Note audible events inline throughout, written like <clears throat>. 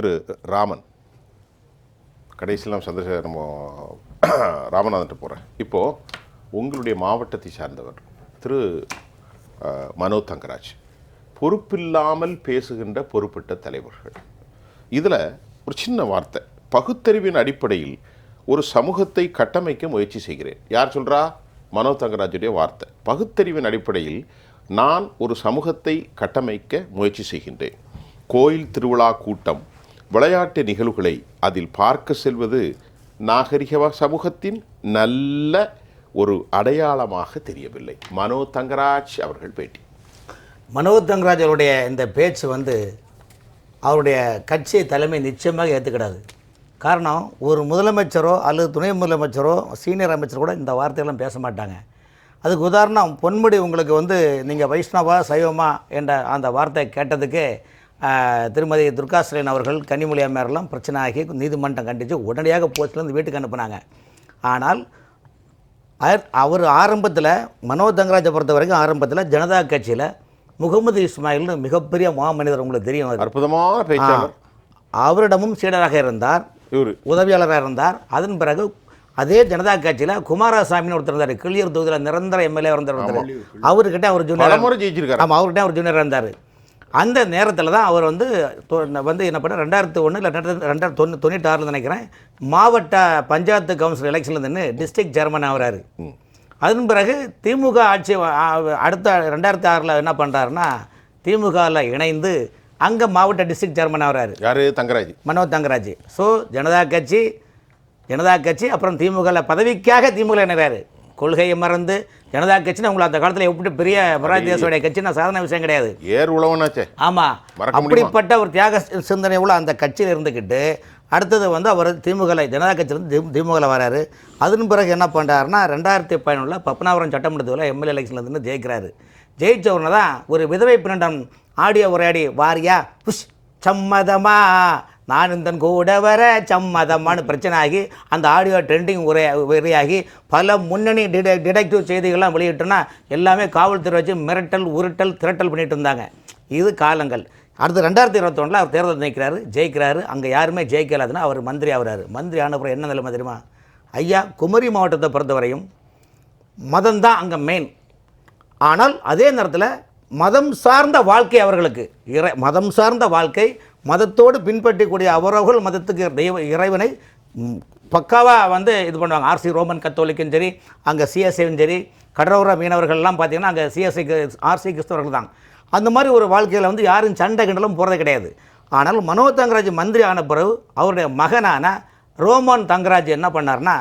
திரு ராமன். கடைசியில் நம்ம சந்திரசேகர் நம்ம <clears throat> ராமநாதன்ட்டு போகிறேன் இப்போது உங்களுடைய மாவட்டத்தை சார்ந்தவர் திரு மனோ தங்கராஜ். பொறுப்பில்லாமல் பேசுகின்ற பொறுப்பிட்ட தலைவர்கள். இதில் ஒரு சின்ன வார்த்தை. பகுத்தறிவின் அடிப்படையில் ஒரு சமூகத்தை கட்டமைக்க முயற்சி செய்கிறேன். யார் சொல்கிறா மனோ தங்கராஜுடைய வார்த்தை. பகுத்தறிவின் அடிப்படையில் நான் ஒரு சமூகத்தை கட்டமைக்க முயற்சி செய்கின்றேன். கோயில் திருவிழா கூட்டம் விளையாட்டு நிகழ்வுகளை அதில் பார்க்க செல்வது நாகரிக சமூகத்தின் நல்ல ஒரு அடையாளமாக தெரியவில்லை. மனோ தங்கராஜ் அவர்கள் பேட்டி. மனோஜ் தங்கராஜ் அவருடைய இந்த பேச்சு வந்து அவருடைய கட்சி தலைமை நிச்சயமாக ஏற்றுக்கிடாது காரணம் ஒரு முதலமைச்சரோ அல்லது துணை முதலமைச்சரோ சீனியர் அமைச்சர் கூட இந்த வார்த்தையெல்லாம் பேச மாட்டாங்க. அதுக்கு உதாரணம் பொன்முடி உங்களுக்கு வந்து நீங்கள் வைஷ்ணவா சைவமா என்ற அந்த வார்த்தையை கேட்டதுக்கு திருமதி துர்காஸ்ரீன் அவர்கள் கன்னிமொழி அம்மையாரெல்லாம் பிரச்சனை ஆகி நீதிமன்றம் கண்டித்து உடனடியாக போஸ்ட்லேருந்து வீட்டுக்கு அனுப்புனாங்க. ஆனால் அவர் ஆரம்பத்தில் மனோ தங்கராஜை பொறுத்த வரைக்கும் ஆரம்பத்தில் ஜனதா கட்சியில் முகமது இஸ்மாயில்னு மிகப்பெரிய மாமனிதர் உங்களுக்கு தெரியும். அற்புதமான அவரிடமும் சீடராக இருந்தார். உதவியாளராக இருந்தார். அதன் பிறகு அதே ஜனதா கட்சியில் குமாரசாமின்னு ஒருத்தர் இருந்தார். கிளியூர் தொகுதியில் நிரந்தர எம்எல்ஏ இருந்தார் அவர்கிட்ட அவர் ஜூனியர் ஆமாம் அவர்கிட்ட அவர் ஜூனியர் இருந்தார். அந்த நேரத்தில் தான் அவர் வந்து வந்து என்ன பண்ண ரெண்டாயிரத்து ஒன்று இல்லை ரெண்டாயிரத்து தொண்ணூ தொண்ணூற்றி நினைக்கிறேன் மாவட்ட பஞ்சாயத்து கவுன்சில் எலெக்ஷனில் நின்று டிஸ்ட்ரிக்ட் சேர்மன் ஆகிறாரு. அதன் பிறகு திமுக ஆட்சி அடுத்த ரெண்டாயிரத்தி ஆறில் என்ன பண்ணுறாருன்னா திமுகவில் இணைந்து அங்கே மாவட்ட டிஸ்ட்ரிக்ட் சேர்மன் ஆகிறாரு. யாரு? தங்கராஜ். மனோ தங்கராஜ். ஸோ ஜனதா கட்சி ஜனதா கட்சி அப்புறம் திமுகவில் பதவிக்காக திமுக இணைறாரு. கொள்கையை மறந்து ஜனதா கட்சின்னு உங்களை அந்த காலத்தில் எப்படி பெரிய மொராஜ் தேசோடைய கட்சின்னு சாதாரண விஷயம் கிடையாது. ஏர் உழவனாச்சே. ஆமாம்? அப்படிப்பட்ட ஒரு தியாக சிந்தனை உள்ள அந்த கட்சியில் இருந்துக்கிட்டு அடுத்தது வந்து அவர் திமுகவில் ஜனதா கட்சியிலேருந்து திமு திமுகவில் வராரு. அதன் பிறகு என்ன பண்ணுறாருன்னா ரெண்டாயிரத்தி பதினொன்றில் பத்மநாபுரம் சட்டமன்ற தொகுதியில் எம்எல்ஏ எலெக்ஷனில் இருந்து ஜெயிக்கிறாரு. ஜெயிச்ச உடனே தான் ஒரு விதவை பின்னண்டம் ஆடியோ உரையாடி வாரியா புஷ் சம்மதமா நான் இந்த கூட வர சம்மதமான பிரச்சனை ஆகி அந்த ஆடியோ ட்ரெண்டிங் உரை உரையாகி பல முன்னணி டிடெ டிடெக்டிவ் செய்திகள்லாம் வெளியிட்டோன்னா எல்லாமே காவல்துறை வச்சு மிரட்டல் உருட்டல் திரட்டல் பண்ணிட்டு இருந்தாங்க. இது காலங்கள். அடுத்து ரெண்டாயிரத்தி இருபத்தொன்னில் அவர் தேர்தல் நிற்கிறாரு ஜெயிக்கிறாரு. அங்கே யாருமே ஜெயிக்கலாதுன்னா அவர் மந்திரி ஆகிறாரு. மந்திரி ஆனப்புறம் என்ன நிலைமை தெரியுமா? ஐயா குமரி மாவட்டத்தை பொறுத்தவரையும் மதம் தான் அங்கே மெயின் ஆனால் அதே நேரத்தில் மதம் சார்ந்த வாழ்க்கை அவர்களுக்கு. இறை மதம் சார்ந்த வாழ்க்கை மதத்தோடு பின்பற்றக்கூடிய அவரவர்கள் மதத்துக்கு தெய்வ இறைவனை பக்காவாக வந்து இது பண்ணுவாங்க. ஆர்சி ரோமன் கத்தோலிக்கும் சரி அங்கே சிஎஸ்ஐயும் சரி கடலோர மீனவர்கள்லாம் பார்த்தீங்கன்னா அங்கே சிஎஸ்ஐ ஆர்சி கிறிஸ்தவர்கள் தான். அந்த மாதிரி ஒரு வாழ்க்கையில் வந்து யாரும் சண்டை கிண்டலும் போகிறதே கிடையாது. ஆனால் மனோ தங்கராஜ் மந்திரி ஆன பிறகு அவருடைய மகனான ரோமன் தங்கராஜ் என்ன பண்ணார்னா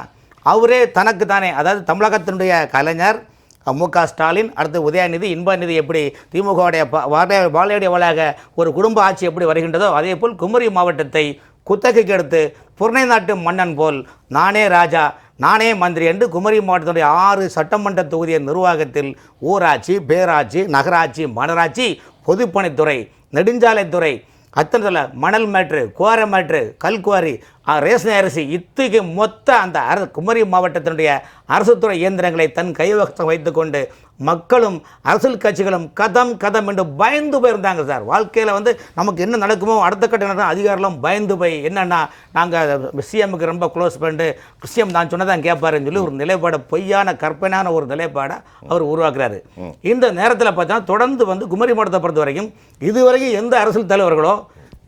அவரே தனக்கு தானே அதாவது தமிழகத்தினுடைய கலைஞர் மு க ஸ்டாலின் அடுத்து உதயநிதி இன்பநிதி எப்படி திமுகவுடைய ப- வாழை- வாழாக ஒரு குடும்ப ஆட்சி எப்படி வருகின்றதோ அதே போல் குமரி மாவட்டத்தை குத்தகைக்கு எடுத்து புறநை நாட்டு மன்னன் போல் நானே ராஜா நானே மந்திரி என்று குமரி மாவட்டத்துடைய ஆறு சட்டமன்ற தொகுதியின் நிர்வாகத்தில் ஊராட்சி பேராட்சி நகராட்சி மாநகராட்சி பொதுப்பணித்துறை நெடுஞ்சாலைத்துறை அத்தனை மணல் மேட்ரு கோர மேட்ரு கல்குவாரி ரேஷன் அரிசி இத்துக்கு மொத்த அந்த அர குமரி மாவட்டத்தினுடைய அரசுத்துறை இயந்திரங்களை தன் கைவசம் வைத்துக்கொண்டு மக்களும் அரசியல் கட்சிகளும் கதம் கதம் என்று பயந்து போயிருந்தாங்க சார். வாழ்க்கையில் வந்து நமக்கு என்ன நடக்குமோ அடுத்த கட்ட அதிகாரிகளும் பயந்து போய் என்னென்னா நாங்கள் சிஎம்முக்கு ரொம்ப க்ளோஸ் பண்ணிட்டு சிஎம் நான் சொன்னதான் கேட்பாருன்னு சொல்லி ஒரு நிலைப்பாடை பொய்யான கற்பனையான ஒரு நிலைப்பாடை அவர் உருவாக்குறாரு. இந்த நேரத்தில் பார்த்தா தொடர்ந்து வந்து குமரி மாவட்டத்தை பொறுத்த வரைக்கும் இதுவரைக்கும் எந்த அரசியல் தலைவர்களோ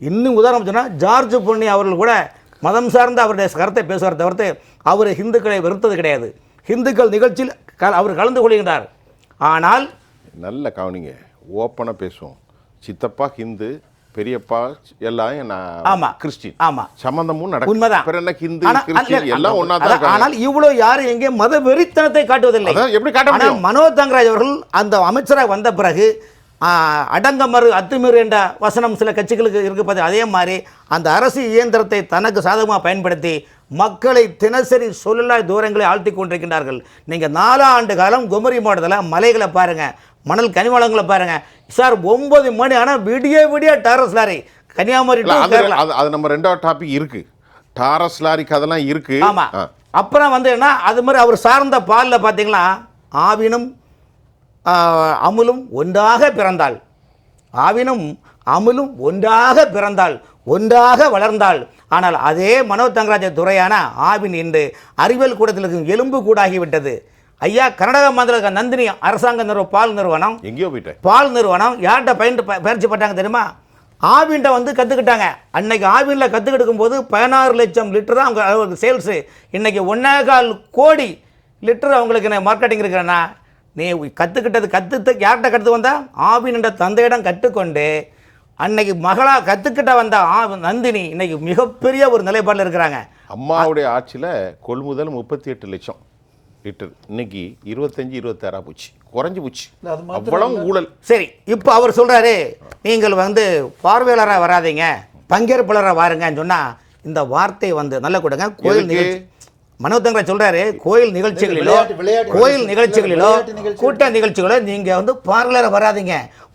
இன்னும் உதாரணம் சொன்னால் ஜார்ஜ் பொன்னி அவர்கள் கூட மதம் சார்ந்த அவருடைய கருத்தை பேசுவார் தவிர்த்து அவர் ஹிந்துக்களை வெறுத்தது கிடையாது ஹிந்துக்கள் நிகழ்ச்சியில் அவர் கலந்து கொள்கின்றார் ஆனால் நல்ல கவனிங்க ஓப்பனாக பேசுவோம் சித்தப்பா ஹிந்து பெரியப்பா எல்லாம் ஆமா. கிறிஸ்டின் ஆமா. சம்பந்தமும் நடக்கும் உண்மைதான் அப்புறம் என்ன ஹிந்து கிறிஸ்டின் எல்லாம் ஒன்றா தான். ஆனால் இவ்வளவு யாரும் எங்கே மத வெறித்தனத்தை காட்டுவதில்லை எப்படி காட்ட? மனோ தங்கராஜ் அவர்கள் அந்த அமைச்சராக வந்த பிறகு அடங்கமறு அத்துமீறு என்ற வசனம் சில கட்சிகளுக்கு இருக்கு பார்த்து அதே மாதிரி அந்த அரசு இயந்திரத்தை தனக்கு சாதகமாக பயன்படுத்தி மக்களை தினசரி சொல்லலாய் தூரங்களை ஆழ்த்தி கொண்டிருக்கின்றார்கள். நீங்கள் நாலாண்டு காலம் குமரி மாவட்டத்தில் மலைகளை பாருங்க மணல் கனிவளங்களை பாருங்க. சார் ஒன்பது மணி ஆனால் விடிய விடிய டேரஸ் லாரி கன்னியாகுமரி அது நம்ம ரெண்டாவது டாபிக் இருக்கு. டாரஸ் லாரிக்கு அதெல்லாம் இருக்கு. ஆமா. ஆ. அப்புறம் வந்து என்ன அது மாதிரி அவர் சார்ந்த பாலில் பார்த்தீங்களா ஆவினும் அமுலும் ஒன்றாக பிறந்தாள். ஆவினும் அமுலும் ஒன்றாக பிறந்தாள் ஒன்றாக வளர்ந்தாள். ஆனால் அதே மனோ தங்கராஜ துறையான ஆவின் இன்று அறிவியல் கூடத்தில் இருக்கும் எலும்பு கூடாகிவிட்டது. ஐயா கர்நாடக மாநில நந்தினி அரசாங்க நிறுவ பால் நிறுவனம். எங்கேயோ போயிட்டேன். பால் நிறுவனம் யார்கிட்ட பயின்று பயிற்சி பட்டாங்க தெரியுமா? ஆவின்ட்ட வந்து கற்றுக்கிட்டாங்க அன்னைக்கு ஆவினில் கற்றுக்கிட்டு போது பதினாறு லட்சம் லிட்டர் தான் அவங்க சேல்ஸு இன்னைக்கு ஒன்றே கால் கோடி லிட்டர் அவங்களுக்கு மார்க்கெட்டிங் இருக்கிறேன்னா நீ கற்றுக்கிட்டது கற்றுத்து யார்கிட்ட கற்று வந்தா? ஆவின் என்ற தந்தையிடம் கற்றுக்கொண்டு அன்னைக்கு மகளா கற்றுக்கிட்ட வந்த ஆ நந்தினி இன்னைக்கு மிகப்பெரிய ஒரு நிலைப்பாடில் இருக்கிறாங்க. அம்மாவுடைய ஆட்சியில் கொள்முதல் முப்பத்தி எட்டு லட்சம் லிட்டர். இன்னைக்கு இருபத்தஞ்சு இருபத்தாறா போச்சு. குறைஞ்சு போச்சு. அவ்வளவு ஊழல். சரி இப்போ அவர் சொல்றாரு நீங்கள் வந்து பார்வையாளராக வராதீங்க பங்கேற்பாளராக வாருங்கன்னு சொன்னா இந்த வார்த்தை வந்து நல்ல கொடுங்க. கோயில்? நிகழ்ச்சி மனோதங்கரா சொல்றாரு கோயில் நிகழ்ச்சிகளிலோ கோயில் நிகழ்ச்சி- நிகழ்ச்சிகளிலோ கூட்ட நிகழ்ச்சிகளோ நீங்க வந்து பார்வையாளர் வராதீங்க.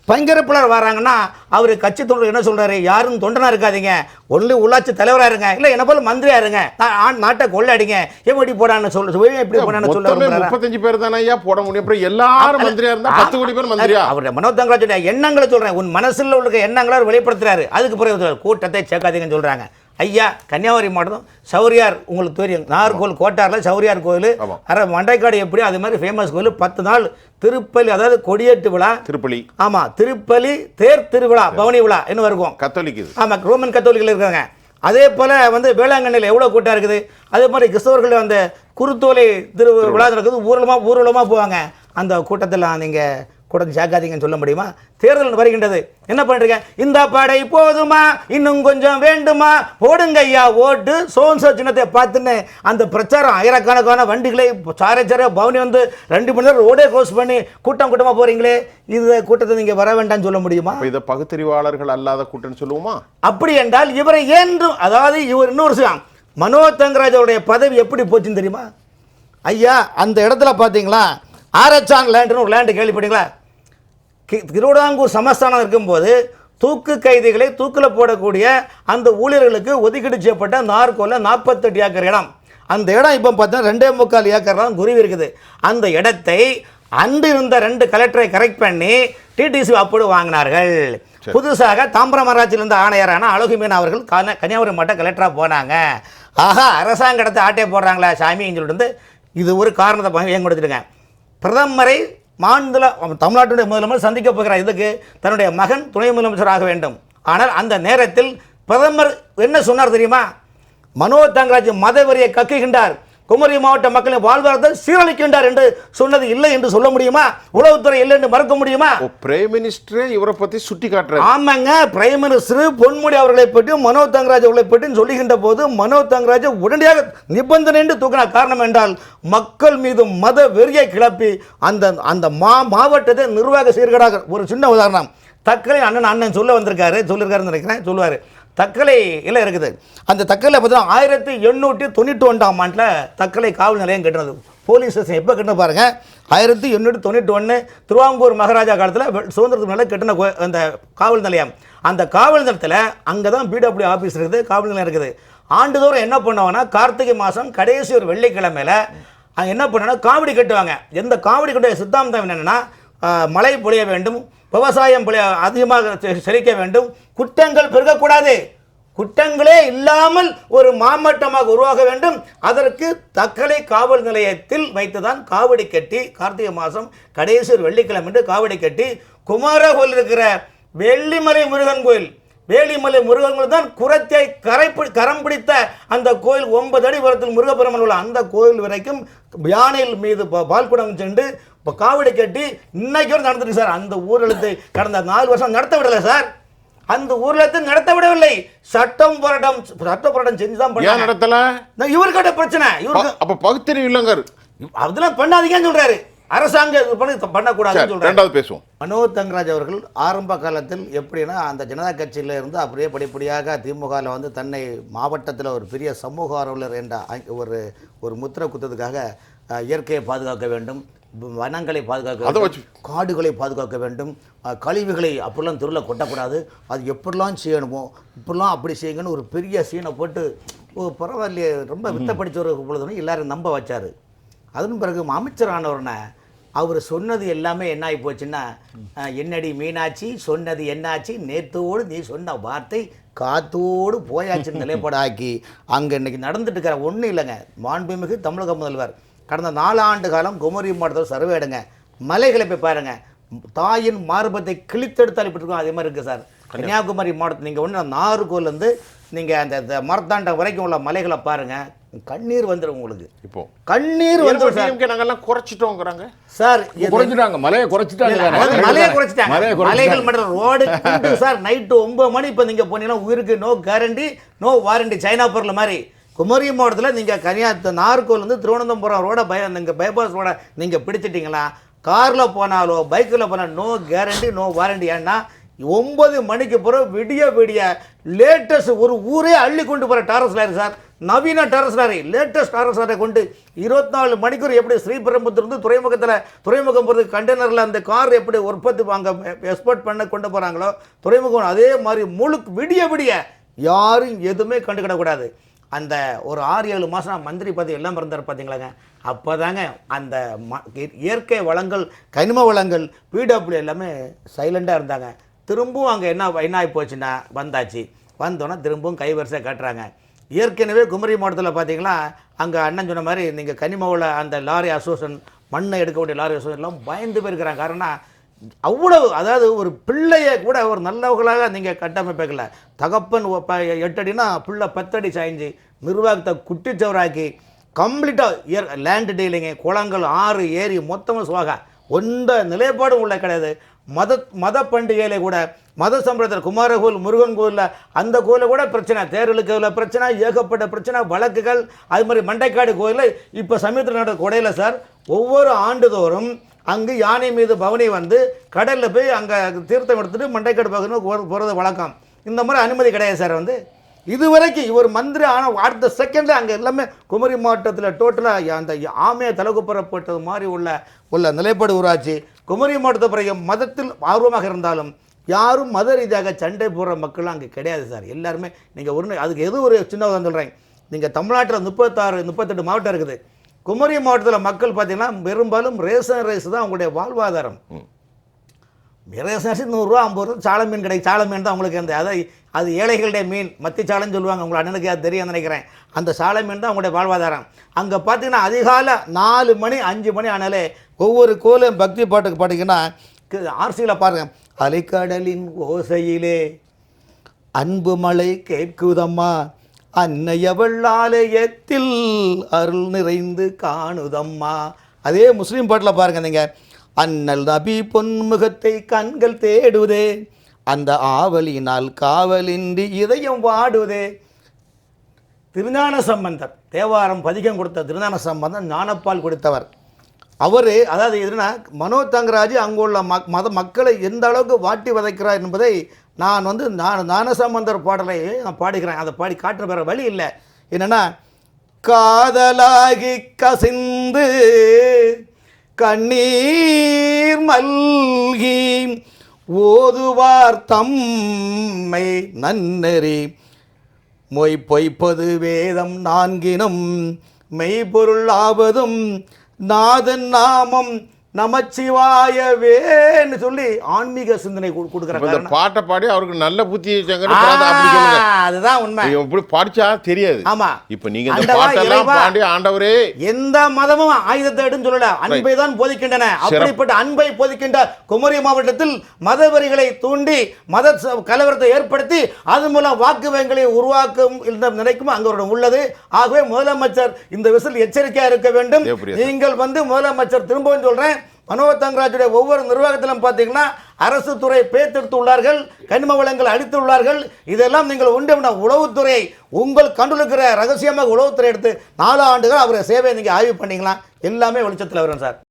பங்கேற்பாளர் வராங்கன்னா அவர் கட்சி தொண்டர் என்ன சொல்றாரு? யாரும் தொண்டனா இருக்காதீங்க. ஒன்லி உள்ளாட்சி தலைவரா இருங்க. இல்ல என்ன போல மந்திரியா இருங்க. நா- ஆ- நாட்டை கொள்ளடிங்க எப்படி போடான்னு சொல்ல. எப்படி போடான்னு சொல்ல? முப்பத்தஞ்சு பேர் தானே ஐயா? போட முடியும். அப்புறம் எல்லாரும் மந்திரியா இருந்தா பத்து கோடி பேர் மந்திரியா? அவருடைய மனோதங்கராஜுடைய எண்ணங்களை சொல்றேன். உன் மனசுல உள்ள எண்ணங்களை அவர் வெளிப்படுத்துறாரு. அதுக்கு பிறகு கூட்டத்தை சேர்க்காதீங்கன்னு சொல்றாங்க. ஐயா கன்னியாகுமரி மாவட்டம் சௌரியார் உங்களுக்கு தெரியும். நாகர்கோவில் கோட்டாரில் சௌரியார் கோயில். ஆமா. அரை மண்டைக்காடு எப்படி அது மாதிரி ஃபேமஸ் கோயில். பத்து நாள் திருப்பலி அதாவது கொடியேட்டு விழா. திருப்பலி. ஆமா திருப்பலி தேர் திருவிழா பவனி விழா என்ன இருக்கும். கத்தோலிக் இது. ஆமாம் ரோமன் கத்தோலிக்கல் இருக்காங்க. அதே போல் வந்து வேளாங்கண்ணியில் எவ்வளோ கூட்டம் இருக்குது? அதே மாதிரி கிறிஸ்தவர்கள் அந்த குருத்தோலை திரு விழா நடக்குது. ஊர்வலமாக ஊர்வலமாக போவாங்க. அந்த கூட்டத்தில் நீங்கள் கூட்டத்தை சேர்க்காதீங்கன்னு சொல்ல முடியுமா? தேர்தல் வருகின்றது. என்ன பண்ணுறீங்க இந்த படை போதுமா? இன்னும் கொஞ்சம் வேண்டுமா? போடுங்க ஐயா ஓட்டு. சோன்சோ சின்னத்தை பார்த்துன்னு அந்த பிரச்சாரம் ஆயிரக்கணக்கான வண்டிகளை சாரை சாரை பவனி வந்து ரெண்டு மணி நேரம் ரோடே க்ளோஸ் பண்ணி கூட்டம் கூட்டமாக போகிறீங்களே இந்த கூட்டத்தை நீங்கள் வர வேண்டாம்னு சொல்ல முடியுமா? இதை பகுத்தறிவாளர்கள் அல்லாத கூட்டம்னு சொல்லுவோமா? அப்படி என்றால் இவரை ஏன்றும் அதாவது இவர் இன்னொரு விஷயம் மனோ தங்கராஜ் அவருடைய பதவி எப்படி போச்சுன்னு தெரியுமா? ஐயா அந்த இடத்துல பார்த்தீங்களா? ஆரச்சான் லேண்டுன்னு ஒரு லேண்டு கேள்விப்பட்டீங்களா? கி- திருவிதாங்கூர் சமஸ்தானம் இருக்கும்போது தூக்கு கைதிகளை தூக்கில் போடக்கூடிய அந்த ஊழியர்களுக்கு ஒதுக்கீடு செய்யப்பட்ட நார்கோல நாற்பத்தெட்டு ஏக்கர் இடம். அந்த இடம் இப்போ பார்த்தா ரெண்டே முக்கால் ஏக்கர் தான் குருவி இருக்குது. அந்த இடத்தை அன்று இருந்த ரெண்டு கலெக்டரை கரெக்ட் பண்ணி டிடிசி அப்போது வாங்கினார்கள். புதுசாக தாம்பரம் நகராட்சியில் இருந்த ஆணையரான அழகுமீன் அவர்கள் கன- கன்னியாகுமரி மாவட்ட கலெக்டராக போனாங்க. ஆஹா அரசாங்க இடத்தை ஆட்டே போடுறாங்களா சாமின்னு சொல்லிட்டு இது ஒரு காரணத்தை ப- ஏன் கொடுத்துருங்க பிரதமரை மாநில தமிழ்நாட்டுடைய முதலமைச்சர் சந்திக்க போகிறார். இதுக்கு தன்னுடைய மகன் துணை முதலமைச்சராக வேண்டும். ஆனால் அந்த நேரத்தில் பிரதமர் என்ன சொன்னார் தெரியுமா? மனோ தங்கராஜ் மதவெறியை கக்குகின்றார். குமரி மாவட்ட மக்களின் வாழ்வாரத்தை சீரழிக்கின்றார் என்று சொன்னது இல்லை என்று சொல்ல முடியுமா? உளவுத்துறை இல்லை என்று மறக்க முடியுமா? பிரைம் மினிஸ்டரே இவரை பத்தி சுட்டி காட்டுறாரு. ஆமாங்க பிரைம் மினிஸ்டர் பொன்முடி அவர்களை பற்றி மனோ தங்கராஜ் அவர்களை பற்றி சொல்லுகின்ற போது மனோ தங்கராஜ் உடனடியாக நிபந்தனை என்று தூக்கினார் காரணம் என்றால் மக்கள் மீது மத வெறியை கிளப்பி அந்த அந்த மா மாவட்டத்தை நிர்வாக சீர்கேடாக ஒரு சின்ன உதாரணம் தக்கலை அண்ணன் அண்ணன் சொல்ல வந்திருக்காரு சொல்லியிருக்காருன்னு நினைக்கிறேன் சொல்லுவார். தக்கலை இல்லை இருக்குது. அந்த தக்கலை பார்த்தீங்கன்னா ஆயிரத்தி எண்ணூற்றி தொண்ணூற்றி ஒன்றாம் ஆண்டில் தக்கலை காவல் நிலையம் கட்டினது. போலீஸ் ஸ்டேஷன் எப்போ கட்டின பாருங்க? ஆயிரத்தி எண்ணூற்றி தொண்ணூற்றி ஒன்று திருவாங்கூர் மகாராஜா காலத்தில் சுதந்திரத்துக்கு மேலே கட்டின கோ- அந்த காவல் நிலையம். அந்த காவல் நிலையத்தில் அங்கே தான் பிடபிள்யூ ஆஃபீஸ் இருக்குது காவல் நிலையம் இருக்குது. ஆண்டுதோறும் என்ன பண்ணுவாங்கன்னா கார்த்திகை மாதம் கடைசி ஒரு வெள்ளிக்கிழமையில் அங்கே என்ன பண்ணுவாங்கன்னா காவடி கட்டுவாங்க. எந்த காவடி கட்டுற சித்தாந்தம் என்னென்னா மழை பொழிய வேண்டும் விவசாயம் பொழிய அதிகமாக செ- செழிக்க வேண்டும் குற்றங்கள் பெருகக்கூடாது. குற்றங்களே இல்லாமல் ஒரு மாவட்டமாக உருவாக வேண்டும். அதற்கு தக்கலை காவல் நிலையத்தில் வைத்துதான் காவடி கட்டி கார்த்திகை மாதம் கடைசி வெள்ளிக்கிழமை என்று காவடி கட்டி குமார கோயில் இருக்கிற வெள்ளிமலை முருகன் கோயில் வேலிமலை முருகன் தான் குரத்தை கரை கரம் பிடித்த அந்த கோயில் ஒன்பது அடி உரத்தில் முருகப்பெருமன் உள்ள அந்த கோயில் வரைக்கும் யானையில் மீது பால்குடம் சென்று இப்போ காவடி கட்டி இன்னைக்கு நடந்துட்டு சார். அந்த ஊரெழுத்து கடந்த நாலு வருஷம் நடத்த விடலை சார். அந்த ஊர்வலத்தை நடத்த விடவில்லை. சட்டம் போராட்டம் சட்ட போராட்டம் செஞ்சு தான் ஏன் பண்ணாங்க நடத்தல? நான் இவர்கிட்ட பிரச்சனை. இவருக்கு அப்ப பகுத்தறிவு இல்லைங்க அதெல்லாம் பண்ணாதீங்கன்னு சொல்றாரு. பண்ணி பண்ணக்கூடாதுன்னு சொல்றாரு. ரெண்டாவது பேசுவோம். மனோ தங்கராஜ் அவர்கள் ஆரம்ப காலத்தில் எப்படின்னா அந்த ஜனதா கட்சியில இருந்து அப்படியே படிப்படியாக திமுகவில் வந்து தன்னை மாவட்டத்தில் ஒரு பெரிய சமூக ஆர்வலர் என்ற ஒரு ஒரு முத்திரை குத்ததுக்காக இயற்கையை பாதுகாக்க வேண்டும். வனங்களை பாதுகாக்க காடுகளை பாதுகாக்க வேண்டும். கழிவுகளை அப்படிலாம் தெருவில் கொட்டக்கூடாது. அது எப்படிலாம் செய்யணுமோ இப்படிலாம் அப்படி செய்யுங்கன்னு ஒரு பெரிய சீனை போட்டு பரவாயில்லையே ரொம்ப வித்த படிச்ச ஒரு பொழுதுன்னு எல்லாரும் நம்ப வச்சாரு. அதன் பிறகு அமைச்சர் ஆனவரனை அவர் சொன்னது எல்லாமே என்ன ஆகி போச்சுன்னா என்னடி மீனாட்சி சொன்னது என்னாச்சு? நேத்தோடு நீ சொன்ன வார்த்தை காத்தோடு போயாச்சு <laughs> நிலைப்படாக்கி அங்கே இன்னைக்கு நடந்துட்டு இருக்கிற ஒன்றும் இல்லைங்க. மாண்புமிகு தமிழக முதல்வர். கடந்த நாலாண்டு காலம் குமரி மாவட்டத்தில் சர்வே எடுங்க. மலைகளை போய் பாருங்க. தாயின் மார்பத்தை கிழித்தெடுத்து அனுப்பிட்டுருக்கோம். அதே மாதிரி இருக்குது சார். கன்னியாகுமரி மாவட்டத்தில் நீங்கள் ஒன்று நாகர்கோவிலேருந்து நீங்கள் அந்த இந்த மரத்தாண்டம் வரைக்கும் உள்ள மலைகளை பாருங்கள் கண்ணீர் வந்துடும் உங்களுக்கு. இப்போ. கண்ணீர் டிஎம்கே நாங்கெல்லாம் குறைச்சிட்டோங்கிறாங்க? சார் குறைச்சிட்டாங்க மலையை குறைச்சிட்டாங்க. மலையை குறைச்சிட்டாங்க. மலைகள் மட்டும் ரோடு சார். நைட்டு ஒன்பது மணி இப்போ நீங்கள் போனீங்கன்னா உயிருக்கு no guarantee no warranty China பொருள் மாதிரி. குமரி மாவட்டத்தில் நீங்கள் கன்னியா வந்து திருவனந்தபுரம் ரோட பய நீங்கள் பைபாஸ் ரோட நீங்கள் பிடிச்சிட்டிங்களா? காரில் போனாலோ பைக்கில் போனால் நோ கேரண்டி நோ வாரண்டி ஏன்னா ஒன்பது மணிக்கு பிறகு விடிய விடிய லேட்டஸ்ட் ஒரு ஊரே அள்ளி கொண்டு போகிற டாரஸ் லாரி சார். நவீன Taurus lorry latest Taurus lorry கொண்டு இருபத்தி நாலு மணிக்கூர் எப்படி ஸ்ரீபெரும்புத்திலிருந்து துறைமுகத்தில் துறைமுகம் போகிறது கண்டெய்னரில் அந்த கார் எப்படி உற்பத்தி அங்கே எக்ஸ்போர்ட் பண்ண கொண்டு போகிறாங்களோ துறைமுகம் அதே மாதிரி முழுக்க விடிய விடிய யாரும் எதுவுமே கண்டுக்கிடக்கூடாது. அந்த ஒரு ஆறு ஏழு மாதம் மந்திரி பதவி எல்லாம் பிறந்தார் பார்த்தீங்களாங்க அப்போ தாங்க அந்த ம இயற்கை வளங்கள் கனிம வளங்கள் பிடபிள்யூ எல்லாமே சைலண்டாக இருந்தாங்க. திரும்பவும் அங்கே என்ன என்ன ஆகி போச்சுன்னா வந்தாச்சு. வந்தோன்னா திரும்பவும் கைவரிசை காட்டுறாங்க. ஏற்கனவே குமரி மாவட்டத்தில் பார்த்தீங்கன்னா அங்கே அண்ணன் சொன்ன மாதிரி நீங்கள் கனிமவள அந்த லாரி அசோசியேஷன் மண்ணை எடுக்கக்கூடிய லாரி அசோசியேஷன்லாம் பயந்து போயிருக்கிறாங்க. காரணம் அவ்வளவு அதாவது ஒரு பிள்ளையை கூட ஒரு நல்லவர்களாக நீங்கள் கட்டமைப்பீங்கள தகப்பன் எட்டடினா ப- பிள்ளை பத்தடி சாய்ஞ்சு நிர்வாகத்தை குட்டிச்சவராக்கி கம்ப்ளீட்டாக இயர் லேண்ட் டீலிங்கு குளங்கள் ஆறு ஏரி மொத்தமும் சுவாக. எந்த நிலைப்பாடும் உள்ள கிடையாது. மத மத பண்டிகையில் கூட மத சம்பிரதாயத்தில் குமாரகோவில் முருகன் கோவிலில் அந்த கோயிலில் கூட பிரச்சனை தேர்தலுக்கு பிரச்சனை ஏகப்பட்ட பிரச்சனை வழக்குகள் அது மாதிரி மண்டைக்காடு கோயிலில் இப்போ சமீபத்தில் நடந்த கொடையில் சார் ஒவ்வொரு ஆண்டுதோறும் அங்கு யானை மீது பவனி வந்து கடலில் போய் அங்கே தீர்த்தம் எடுத்துட்டு மண்டைக்காடு பகுதியில் போகிறது வழக்கம். இந்த மாதிரி அனுமதி கிடையாது சார் வந்து. இதுவரைக்கும் இவர் மந்திரி ஆனால் அடுத்த செகண்டில் அங்கே எல்லாமே குமரி மாவட்டத்தில் டோட்டலாக அந்த ஆமையை தலைகுப்புறப்பட்டது மாதிரி உள்ள உள்ள நிலைப்பாடு ஊராட்சி. குமரி மாவட்டத்தை பிறகு மதத்தில் ஆர்வமாக இருந்தாலும் யாரும் மத ரீதியாக சண்டை போடுற மக்களும் அங்கே கிடையாது சார். எல்லாருமே நீங்கள் ஒரு அதுக்கு எது ஒரு சின்ன உதாரணம் சொல்கிறேன் நீங்கள் தமிழ்நாட்டில் முப்பத்தாறு முப்பத்தெட்டு மாவட்டம் இருக்குது. குமரி மாவட்டத்தில் மக்கள் பார்த்தீங்கன்னா பெரும்பாலும் ரேஷன் ரைஸ் தான் அவங்களுடைய வாழ்வாதாரம். ரேஷன் அரிசி நூறுரூவா ஐம்பது ரூபா சால மீன் கிடைக்கும் சால மீன் தான் அவங்களுக்கு அந்த அதாவது அது ஏழைகளுடைய மீன். மத்தி சாலைன்னு சொல்லுவாங்க. உங்கள் அண்ணனுக்கு அது தெரியும் நினைக்கிறேன். அந்த சாலை மீன் தான் அவங்களுடைய வாழ்வாதாரம். அங்கே பார்த்தீங்கன்னா அதிகாலை நாலு மணி அஞ்சு மணி ஆனாலே ஒவ்வொரு கோயிலும் பக்தி பாட்டுக்கு பாட்டிங்கன்னா ஆர்சியில் பாருங்கள் அலைக்கடலின் ஓசையிலே அன்பு மழை கேட்குதம்மா. அன்னையவள் ஆலயத்தில் அருள் நிறைந்து காணுதம்மா. அதே முஸ்லீம் பாட்டில் பாருங்க நீங்கள் அன்னல் நபி பொன்முகத்தை கண்கள் தேடுதே அந்த ஆவலினால் காவலின்றி இதயம் வாடுதே திருஞான சம்பந்தர் தேவாரம் பதிகம் கொடுத்த திருஞான சம்பந்தர் ஞானப்பால் கொடுத்தவர். அவர் அதாவது எதுனா மனோ தங்கராஜ் அங்குள்ள மக் மத மக்களை எந்த அளவுக்கு வாட்டி வதைக்கிறார் என்பதை நான் வந்து நான் ஞானசம்பந்தர் பாடலை நான் பாடுகிறேன். அதை பாடி காட்டுற வேற வழி இல்லை. என்னென்னா காதலாகி கசிந்து கண்ணீர் மல்கி ஓதுவார் தம்மை நன்னெறி. மொய் பொய்ப்பது வேதம் நான்கினும் மெய்பொருள் ஆவதும் நாதன் நாமம் நமச்சிவாயவேன்னு சொல்லி ஆன்மீக சிந்தனை கு- கொடுக்குற இப்ப இந்த. பாட்டை பாடி அவருக்கு நல்ல புத்தி அதுதான் உண்மை. இப்படி படிச்சா தெரியாது. ஆமா. இப்ப நீங்க இந்த பாட்டெல்லாம். பாடி ஆண்டவரே. எந்த மதமும் ஆயுதத்தை எடுன்னு சொல்லல. அன்பை தான் போதிக்கின்றன. அப்படிப்பட்ட அன்பை போதிக்கின்ற குமரி மாவட்டத்தில் மதவெறிகளை தூண்டி மத கலவரத்தை ஏற்படுத்தி அது மூலம் வாக்கு வங்கிகளை உருவாக்கும் இந்த நினைக்கும் அங்க உள்ளது. ஆகவே முதலமைச்சர் இந்த விஷயத்தில் எச்சரிக்கையா இருக்க வேண்டும். நீங்கள் வந்து முதலமைச்சர் திரும்பவும் சொல்றேன். மனோ தங்கராஜுடைய ஒவ்வொரு நிர்வாகத்திலும் பார்த்தீங்கன்னா அரசு துறை பேத்தெடுத்து உள்ளார்கள் கனிம வளங்கள் அடித்து உள்ளார்கள் இதெல்லாம் நீங்கள் உண்டு உளவுத்துறை உங்கள் கண்டுலுக்கிற ரகசியமாக உளவுத்துறை எடுத்து நாலு ஆண்டுகள் அவரை சேவையை நீங்கள் ஆய்வு பண்ணிக்கலாம் எல்லாமே வெளிச்சத்தில் வரும் சார்.